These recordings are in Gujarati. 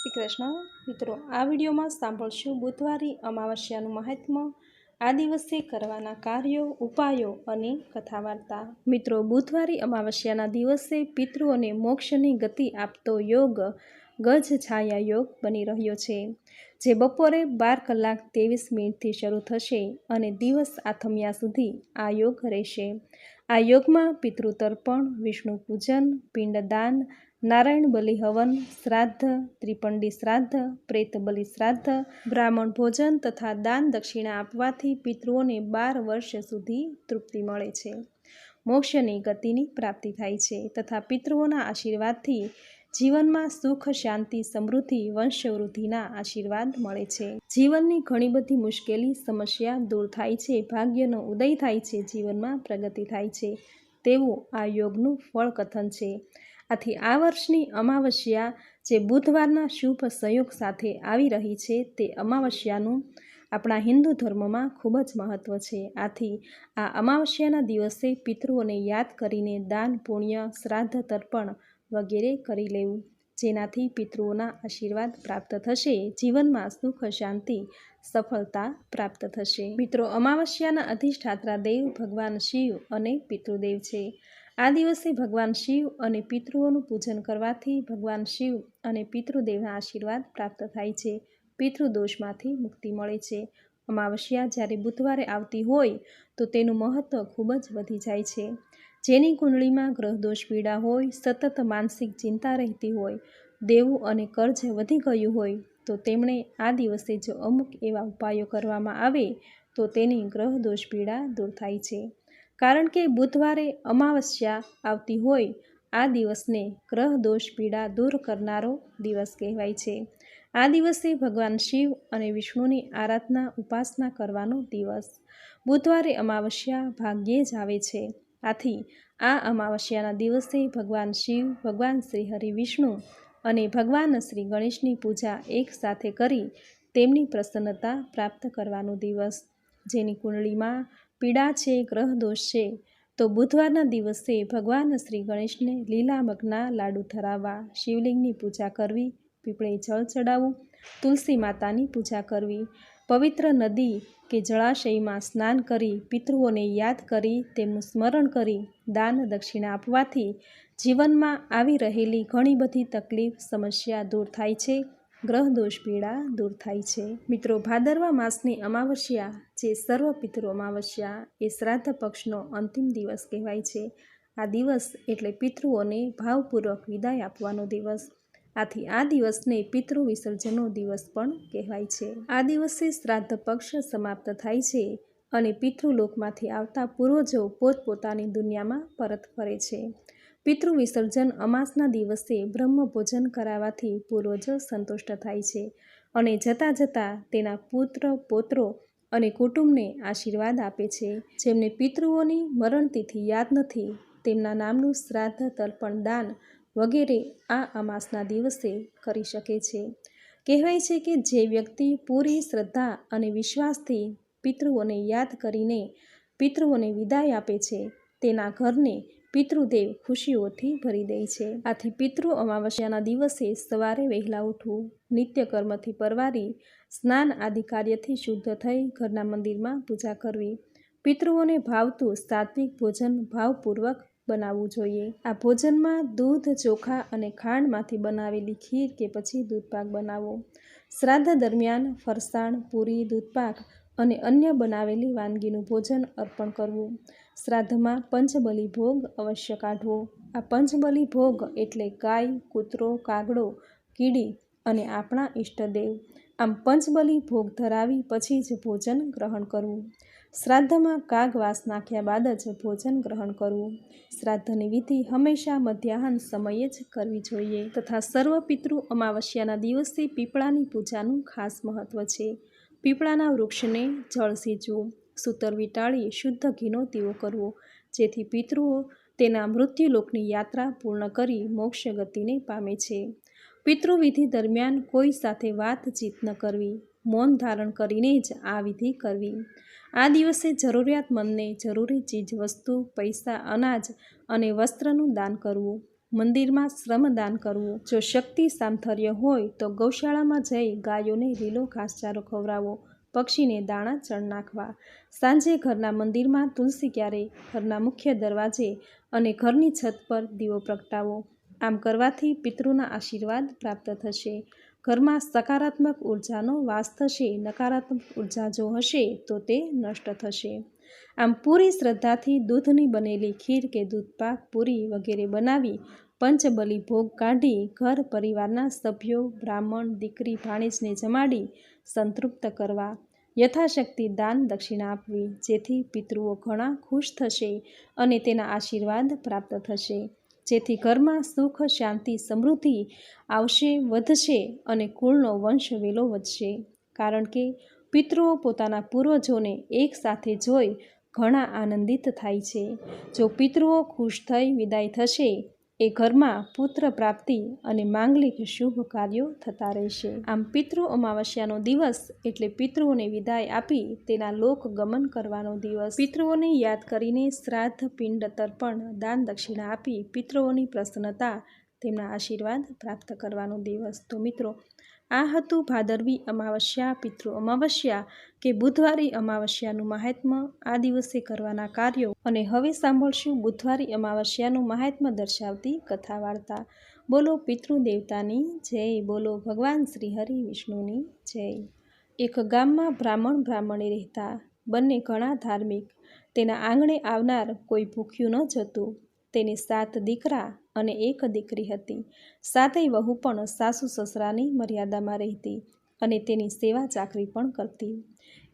શ્રી કૃષ્ણ. મિત્રો, આ વિડીયોમાં સાંભળશું બુધવારી અમાવસ્યાનું મહાત્મ્ય, આ દિવસે કરવાના કાર્યો, ઉપાયો અને કથા વાર્તા મિત્રો, બુધવારી અમાવસ્યાના દિવસે પિતૃઓને મોક્ષની ગતિ આપતો યોગ, ગજ છાયા યોગ બની રહ્યો છે, જે બપોરે બાર કલાક ત્રેવીસ મિનિટથી શરૂ થશે અને દિવસ આથમ્યા સુધી આ યોગ રહેશે. આ યોગમાં પિતૃતર્પણ વિષ્ણુ પૂજન, પિંડદાન નારાયણ બલિ હવન, શ્રાદ્ધ, ત્રિપંડી શ્રાદ્ધ, પ્રેત બલિ શ્રાદ્ધ, બ્રાહ્મણ ભોજન તથા દાન દક્ષિણા આપવાથી પિતૃઓને બાર વર્ષ સુધી તૃપ્તિ મળે છે. મોક્ષની ગતિની પ્રાપ્તિ થાય છે તથા પિતૃઓના આશીર્વાદથી જીવનમાં સુખ, શાંતિ, સમૃદ્ધિ, વંશવૃદ્ધિના આશીર્વાદ મળે છે. જીવનની ઘણી બધી મુશ્કેલી, સમસ્યા દૂર થાય છે, ભાગ્યનો ઉદય થાય છે, જીવનમાં પ્રગતિ થાય છે. તેવું આ યોગનું ફળ કથન છે. આથી આ વર્ષની અમાવસ્યા જે બુધવારના શુભ સંયોગ સાથે આવી રહી છે તે અમાવસ્યાનું આપણા હિન્દુ ધર્મમાં ખૂબ જ મહત્ત્વ છે. આથી આ અમાવસ્યાના દિવસે પિતૃઓને યાદ કરીને દાન, પુણ્ય, શ્રાદ્ધ, તર્પણ વગેરે કરી લેવું, જેનાથી પિતૃઓના આશીર્વાદ પ્રાપ્ત થશે. જીવનમાં સુખ, શાંતિ, સફળતા પ્રાપ્ત થશે. મિત્રો, અમાવસ્યાના અધિષ્ઠાત્રા દેવ ભગવાન શિવ અને પિતૃદેવ છે. આ દિવસે ભગવાન શિવ અને પિતૃઓનું પૂજન કરવાથી ભગવાન શિવ અને પિતૃદેવના આશીર્વાદ પ્રાપ્ત થાય છે. પિતૃદોષમાંથી મુક્તિ મળે છે. અમાવસ્યા જ્યારે બુધવારે આવતી હોય તો તેનું મહત્ત્વ ખૂબ જ વધી જાય છે. જેની કુંડળીમાં ગ્રહદોષ પીડા હોય, સતત માનસિક ચિંતા રહેતી હોય, દેવું અને કર્જ વધી ગયું હોય, તો તેમણે આ દિવસે જો અમુક એવા ઉપાયો કરવામાં આવે તો તેની ગ્રહદોષ પીડા દૂર થાય છે. કારણ કે બુધવારે અમાવસ્યા આવતી હોય, આ દિવસને ગ્રહ દોષ પીડા દૂર કરનારો દિવસ કહેવાય છે. આ દિવસે ભગવાન શિવ અને વિષ્ણુની આરાધના, ઉપાસના કરવાનો દિવસ. બુધવારે અમાવસ્યા ભાગ્યે જ આવે છે. આથી આ અમાવસ્યાના દિવસે ભગવાન શિવ, ભગવાન શ્રી હરિ વિષ્ણુ અને ભગવાન શ્રી ગણેશની પૂજા એક સાથે કરી તેમની પ્રસન્નતા પ્રાપ્ત કરવાનો દિવસ. જેની કુંડળીમાં પીડા છે, ગ્રહ દોષ છે, તો બુધવારના દિવસે ભગવાન શ્રી ગણેશને લીલા મગના લાડુ ધરાવવા શિવલિંગની પૂજા કરવી, પીપળે જળ ચડાવવું, તુલસી માતાની પૂજા કરવી, પવિત્ર નદી કે જળાશયમાં સ્નાન કરી પિતૃઓને યાદ કરી તેમનું સ્મરણ કરી દાન દક્ષિણા આપવાથી જીવનમાં આવી રહેલી ઘણી બધી તકલીફ, સમસ્યા દૂર થાય છે. ગ્રહ દોષ પીડા દૂર થાય છે. મિત્રો, ભાદરવા માસની અમાવસ્યા, જે સર્વ પિતૃ અમાવસ્યા, એ શ્રાદ્ધ પક્ષનો અંતિમ દિવસ કહેવાય છે. આ દિવસ એટલે પિતૃઓને ભાવપૂર્વક વિદાય આપવાનો દિવસ. આથી આ દિવસને પિતૃ વિસર્જનનો દિવસ પણ કહેવાય છે. આ દિવસે શ્રાદ્ધ પક્ષ સમાપ્ત થાય છે અને પિતૃલોકમાંથી આવતા પૂર્વજો પોતપોતાની દુનિયામાં પરત ફરે છે. પિતૃ વિસર્જન અમાસના દિવસે બ્રહ્મ ભોજન કરાવવાથી પૂર્વજો સંતુષ્ટ થાય છે અને જતાં જતાં તેના પુત્ર, પોત્રો અને કુટુંબને આશીર્વાદ આપે છે. જેમને પિતૃઓની મરણતિથિ યાદ નથી, તેમના નામનું શ્રાદ્ધ, તર્પણ, દાન વગેરે આ અમાસના દિવસે કરી શકે છે. કહેવાય છે કે જે વ્યક્તિ પૂરી શ્રદ્ધા અને વિશ્વાસથી પિતૃઓને યાદ કરીને પિતૃઓને વિદાય આપે છે, તેના ઘરને પિતૃદેવ ખુશીઓથી ભરી દે છે. આથી પિતૃ અમાવસ્યાના દિવસે સવારે વહેલા ઉઠવું નિત્યકર્મથી પરવારી, સ્નાન આદિ કાર્યથી શુદ્ધ થઈ ઘરના મંદિરમાં પૂજા કરવી. પિતૃઓને ભાવતું સાત્વિક ભોજન ભાવપૂર્વક બનાવવું જોઈએ. આ ભોજનમાં દૂધ, ચોખા અને ખાંડમાંથી બનાવેલી ખીર કે પછી દૂધપાક બનાવવો શ્રાદ્ધ દરમિયાન ફરસાણ, પૂરી, દૂધપાક અને અન્ય બનાવેલી વાનગીનું ભોજન અર્પણ કરવું. શ્રાદ્ધમાં પંચબલી ભોગ અવશ્ય કાઢવો. આ પંચબલી ભોગ એટલે ગાય, કૂતરો, કાગડો, કીડી અને આપણા ઈષ્ટદેવ. આમ પંચબલી ભોગ ધરાવી પછી જ ભોજન ગ્રહણ કરવું. શ્રાદ્ધમાં કાગવાસ નાખ્યા બાદ જ ભોજન ગ્રહણ કરવું. શ્રાદ્ધની વિધિ હંમેશા મધ્યાહન સમયે જ કરવી જોઈએ તથા સર્વ પિતૃ અમાવસ્યાના દિવસે પીપળાની પૂજાનું ખાસ મહત્વ છે. પીપળાના વૃક્ષને જળ સિંચવું. સૂતર વીંટાળી શુદ્ધ ઘીનો દીવો કરવો, જેથી પિતૃઓ તેના મૃત્યુલોકની યાત્રા પૂર્ણ કરી મોક્ષ ગતિને પામે છે. પિતૃવિધિ દરમિયાન કોઈ સાથે વાતચીત ન કરવી, મૌન ધારણ કરીને જ આ વિધિ કરવી. આ દિવસે જરૂરિયાતમંદને જરૂરી ચીજ, વસ્તુ, પૈસા, અનાજ અને વસ્ત્રનું દાન કરવું, મંદિરમાં શ્રમદાન કરવું. જો શક્તિ સામથર્ય હોય તો ગૌશાળામાં જઈ ગાયોને લીલો ઘાસચારો ખવડાવવો પક્ષીને દાણા ચણ નાખવા. સાંજે ઘરના મંદિરમાં તુલસી ક્યારે, ઘરના મુખ્ય દરવાજે અને ઘરની છત પર દીવો પ્રગટાવો. આમ કરવાથી પિતૃના આશીર્વાદ પ્રાપ્ત થશે. ઘરમાં સકારાત્મક ઉર્જાનો વાસ થશે, નકારાત્મક ઊર્જા જો હશે, તો તે નષ્ટ થશે. આમ પૂરી શ્રદ્ધાથી દૂધની બનેલી ખીર કે દૂધપાક પૂરી વગેરે બનાવી પંચબલી ભોગ કાઢી ઘર પરિવારના સભ્યો, બ્રાહ્મણ, દીકરી, ભાણેજને જમાડી સંતૃપ્ત કરવા યથાશક્તિ દાન દક્ષિણા આપવી, જેથી પિતૃઓ ઘણા ખુશ થશે અને તેના આશીર્વાદ પ્રાપ્ત થશે. જેથી ઘરમાં સુખ, શાંતિ, સમૃદ્ધિ આવશે, વધશે અને કુળનો વંશ વેલો વધશે. કારણ કે પિતૃઓ પોતાના પૂર્વજોને એક સાથે જોઈ ઘણા આનંદિત થાય છે. જો પિતૃઓ ખુશ થઈ વિદાય થશે એ ઘરમાં પુત્ર પ્રાપ્તિ અને માંગલિક શુભ કાર્યો થતા રહેશે. આમ પિતૃ અમાવસ્યાનો દિવસ એટલે પિતૃઓને વિદાય આપી તેના લોક ગમન કરવાનો દિવસ. પિતૃઓને યાદ કરીને શ્રાદ્ધ પિંડ તર્પણ, દાન દક્ષિણા આપી પિતૃઓની પ્રસન્નતા, તેમના આશીર્વાદ પ્રાપ્ત કરવાનો દિવસ. તો મિત્રો આ હતું ભાદરવી અમાવસ્યા, પિતૃ અમાવસ્યા કે બુધવારી અમાવસ્યાનું મહાત્મ્ય. આ દિવસે કરવાના કાર્યો અને હવે સાંભળશું બુધવારી અમાવસ્યાનું મહાત્મ્ય દર્શાવતી કથા વાર્તા બોલો પિતૃ દેવતાની જય, બોલો ભગવાન શ્રી હરિ વિષ્ણુની જય. એક ગામમાં બ્રાહ્મણ બ્રાહ્મણે રહેતા બંને ઘણા ધાર્મિક. તેના આંગણે આવનાર કોઈ ભૂખ્યું ન જતું. તેને સાત દીકરા અને એક દીકરી હતી. સાતેય વહુ પણ સાસુ સસરાની મર્યાદામાં રહેતી અને તેની સેવા ચાકરી પણ કરતી.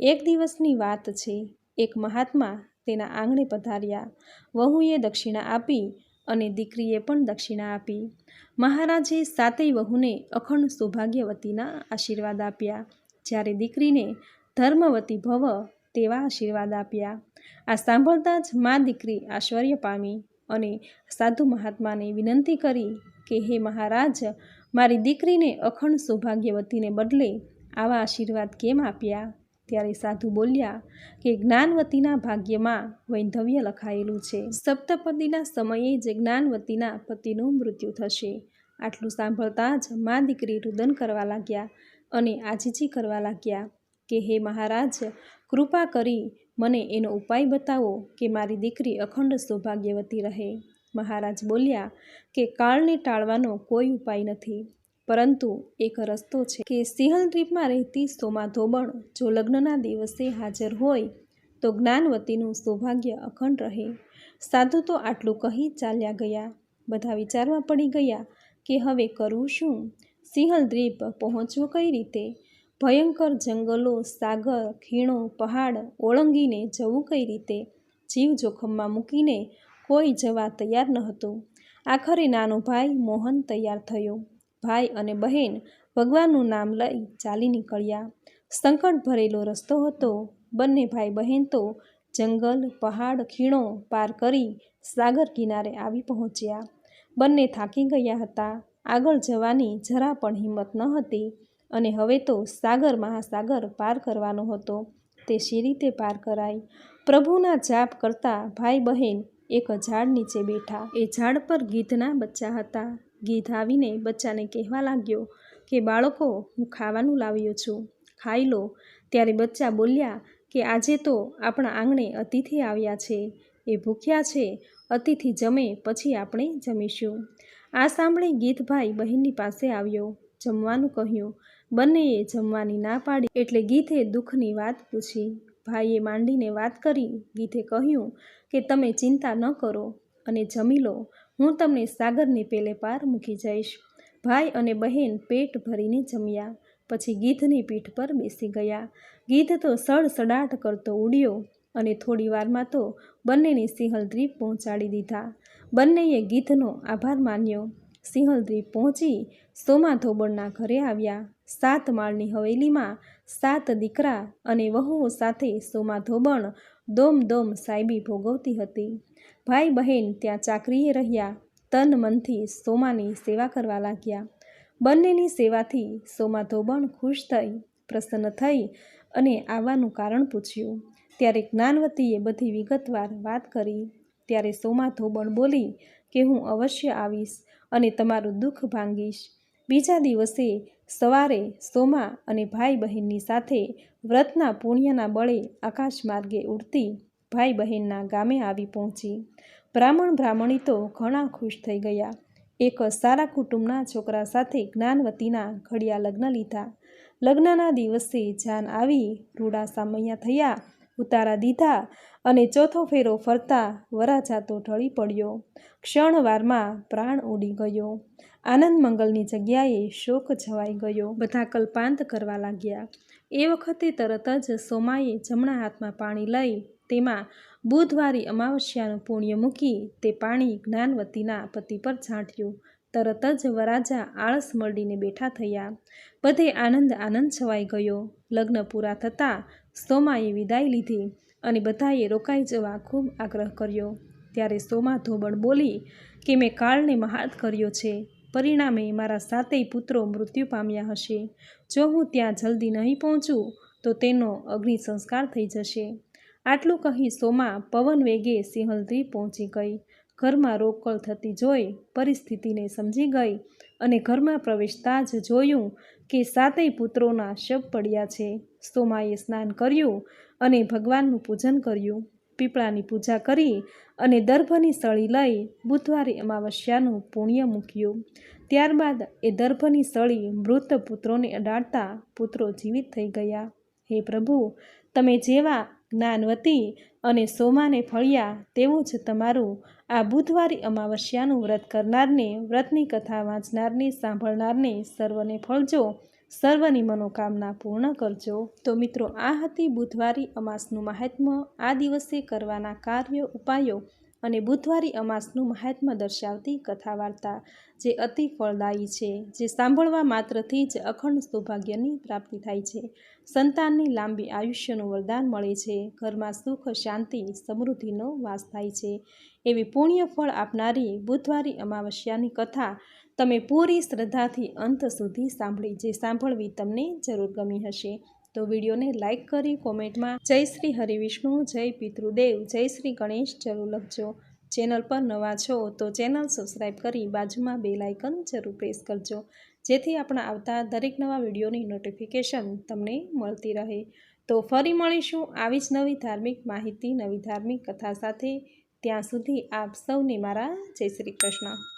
એક દિવસની વાત છે, એક મહાત્મા તેના આંગણે પધાર્યા. વહુએ દક્ષિણા આપી અને દીકરીએ પણ દક્ષિણા આપી. મહારાજે સાતેય વહુને અખંડ સૌભાગ્યવતીના આશીર્વાદ આપ્યા. જ્યારે દીકરીને ધર્મવતી ભવ તેવા આશીર્વાદ આપ્યા. આ સાંભળતા જ મા દીકરી આશ્ચર્ય પામી. અને સાધુ મહાત્માને વિનંતી કરી કે, હે મહારાજ, મારી દીકરીને અખંડ સૌભાગ્યવતીને બદલે આવા આશીર્વાદ કેમ આપ્યા? ત્યારે સાધુ બોલ્યા કે, જ્ઞાનવતીના ભાગ્યમાં વૈંધવ્ય લખાયેલું છે. સપ્તપદીના સમયે જ જ્ઞાનવતીના પતિનું મૃત્યુ થશે. આટલું સાંભળતા જ મા દીકરી રુદન કરવા લાગ્યા અને આજીજી કરવા લાગ્યા કે, હે મહારાજ, કૃપા કરી મને એનો ઉપાય બતાવો કે મારી દીકરી અખંડ સૌભાગ્યવતી રહે? મહારાજ બોલ્યા કે કાળને ટાળવાનો કોઈ ઉપાય નથી. પરંતુ એક રસ્તો છે કે સિંહલ દ્વીપમાં રહેતી સોમા ધોબણ જો લગ્નના દિવસે હાજર હોય, તો જ્ઞાનવતીનું સૌભાગ્ય અખંડ રહે. સાધુ તો આટલું કહી ચાલ્યા ગયા. બધા વિચારમાં પડી ગયા કે હવે કરવું શું? સિંહલ દ્વીપ પહોંચવું કઈ રીતે? ભયંકર જંગલો, સાગર, ખીણો, પહાડ ઓળંગીને જવું કઈ રીતે? જીવ જોખમમાં મૂકીને કોઈ જવા તૈયાર ન હતું. આખરે નાનો ભાઈ મોહન તૈયાર થયો. ભાઈ અને બહેન ભગવાનનું નામ લઈ ચાલી નીકળ્યા. સંકટ ભરેલો રસ્તો હતો. બંને ભાઈ બહેન તો જંગલ, પહાડ, ખીણો પાર કરી સાગર કિનારે આવી પહોંચ્યા. બંને થાકી ગયા હતા. આગળ જવાની જરા પણ હિંમત ન હતી. અને હવે તો સાગર મહાસાગર પાર કરવાનો હતો. તે શી રીતે પાર કરાય? પ્રભુના જાપ કરતા ભાઈ બહેન એક ઝાડ નીચે બેઠા. એ ઝાડ પર ગીધના બચ્ચા હતા. ગીધ આવીને બચ્ચાને કહેવા લાગ્યો કે, બાળકો, હું ખાવાનું લાવ્યો છું. ખાઈ લો. ત્યારે બચ્ચા બોલ્યા કે, આજે તો આપણા આંગણે અતિથિ આવ્યા છે. એ ભૂખ્યા છે. અતિથિ જમે પછી આપણે જમીશું. આ સાંભળી ગીધભાઈ બહેનની પાસે આવ્યો. જમવાનું કહ્યું. બંનેએ જમવાની ના પાડી એટલે ગીધે દુઃખની વાત પૂછી. ભાઈએ માંડીને વાત કરી. ગીધે કહ્યું કે, તમે ચિંતા ન કરો અને જમી લો. હું તમને સાગરની પેલે પાર મૂકી જઈશ. ભાઈ અને બહેન પેટ ભરીને જમ્યા. પછી ગીધની પીઠ પર બેસી ગયા. ગીધ તો સડસડાટ કરતો ઉડ્યો અને થોડી વારમાં તો બંનેને સિંહલ દ્વીપ પહોંચાડી દીધા. બંનેએ ગીધનો આભાર માન્યો. સિંહલ દ્વીપ પહોંચી સોમા ધોબણના ઘરે આવ્યા. સાત માળની હવેલીમાં સાત દીકરા અને વહુઓ સાથે સોમા ધોબણ દોમ દોમ સાયબી ભોગવતી હતી. ભાઈ બહેન ત્યાં ચાકરીએ રહ્યા, તન મનથી સોમાની સેવા કરવા લાગ્યા. બંનેની સેવાથી સોમા ધોબણ ખુશ થઈ, પ્રસન્ન થઈ અને આવવાનું કારણ પૂછ્યું. ત્યારે જ્ઞાનવતીએ બધી વિગતવાર વાત કરી. ત્યારે સોમા ધોબણ બોલી કે, હું અવશ્ય આવીશ અને તમારું દુઃખ ભાંગીશ. બીજા દિવસે સવારે સોમા અને ભાઈ બહેનની સાથે વ્રતના પુણ્યના બળે આકાશ માર્ગે ઉડતી ભાઈ બહેનના ગામે આવી પહોંચી. બ્રાહ્મણ બ્રાહ્મણી તો ઘણા ખુશ થઈ ગયા. એક સારા કુટુંબના છોકરા સાથે જ્ઞાનવતીના ઘડિયા લગ્ન લીધા. લગ્નના દિવસે જાન આવી, રૂડા સામૈયા થયા, ઉતારા દીધા અને ચોથો ફેરો ફરતા વરાજાતો ઢળી પડ્યો. ક્ષણવારમાં પ્રાણ ઉડી ગયો. આનંદ મંગલની જગ્યાએ શોક છવાઈ ગયો. બધા કલ્પાંત કરવા લાગ્યા. એ વખતે તરત જ સોમાએ જમણા હાથમાં પાણી લઈ તેમાં બુધવારી અમાવસ્યાનું પુણ્ય મૂકી તે પાણી જ્ઞાનવતીના પતિ પર છાંટ્યું. તરત જ વરાજા આળસ મરડીને બેઠા થયા. બધે આનંદ આનંદ છવાઈ ગયો. લગ્ન પૂરા થતાં સોમાએ વિદાય લીધી અને બધાએ રોકાઈ જવા ખૂબ આગ્રહ કર્યો. ત્યારે સોમા ધોબણ બોલી કે મેં કાળને મહાત કર્યો છે. પરિણામે મારા સાતેય પુત્રો મૃત્યુ પામ્યા હશે. જો હું ત્યાં જલ્દી નહીં પહોંચું, તો તેનો અગ્નિ સંસ્કાર થઈ જશે. આટલું કહી સોમા પવન વેગે સિંહલથી પહોંચી ગઈ. ઘરમાં રોકળ થતી જોઈ પરિસ્થિતિને સમજી ગઈ અને ઘરમાં પ્રવેશતા જ જોયું કે સાતેય પુત્રોના શબ પડ્યા છે. સોમાએ સ્નાન કર્યું અને ભગવાનનું પૂજન કર્યું. પીપળાની પૂજા કરી અને દર્ભની સળી લઈ બુધવારે અમાવસ્યાનું પુણ્ય મૂક્યું. ત્યારબાદ એ દર્ભની સળી મૃત પુત્રોને અડાડતા પુત્રો જીવિત થઈ ગયા. હે પ્રભુ, તમે જેવા જ્ઞાનવતી અને સોમાને ફળ્યા તેવું જ તમારું આ બુધવારી અમાવસ્યાનું વ્રત કરનારને વ્રતની કથા વાંચનારને સાંભળનારને સર્વને ફળજો. સર્વની મનોકામના પૂર્ણ કરજો. તો મિત્રો, આ હતી બુધવારી અમાસનું મહાત્મ્ય. આ દિવસે કરવાના કાર્ય, ઉપાયો અને બુધવારી અમાસનું મહાત્મ્ય દર્શાવતી કથા વાર્તા જે અતિ ફળદાયી છે, જે સાંભળવા માત્રથી જ અખંડ સૌભાગ્યની પ્રાપ્તિ થાય છે. સંતાનની લાંબી આયુષ્યનું વરદાન મળે છે. ઘરમાં સુખ, શાંતિ, સમૃદ્ધિનો વાસ થાય છે. એવી પુણ્ય ફળ આપનારી બુધવારી અમાવસ્યાની કથા તમે પૂરી શ્રદ્ધાથી અંત સુધી સાંભળી જે સાંભળવી તમને જરૂર ગમી હશે. તો વિડીયોને લાઇક કરી કોમેન્ટમાં જય શ્રી હરિવિષ્ણુ જય પિતૃદેવ, જય શ્રી ગણેશ જરૂર લખજો. ચેનલ પર નવા છો તો ચેનલ સબસ્ક્રાઈબ કરી બાજુમાં બે લાઇકન જરૂર પ્રેસ કરજો. જેથી આપણા આવતા દરેક નવા વિડીયોની નોટિફિકેશન તમને મળતી રહે. તો ફરી મળીશું આવી જ નવી ધાર્મિક માહિતી, નવી ધાર્મિક કથા સાથે. ત્યાં સુધી આપ સૌને મારા જય શ્રી કૃષ્ણ.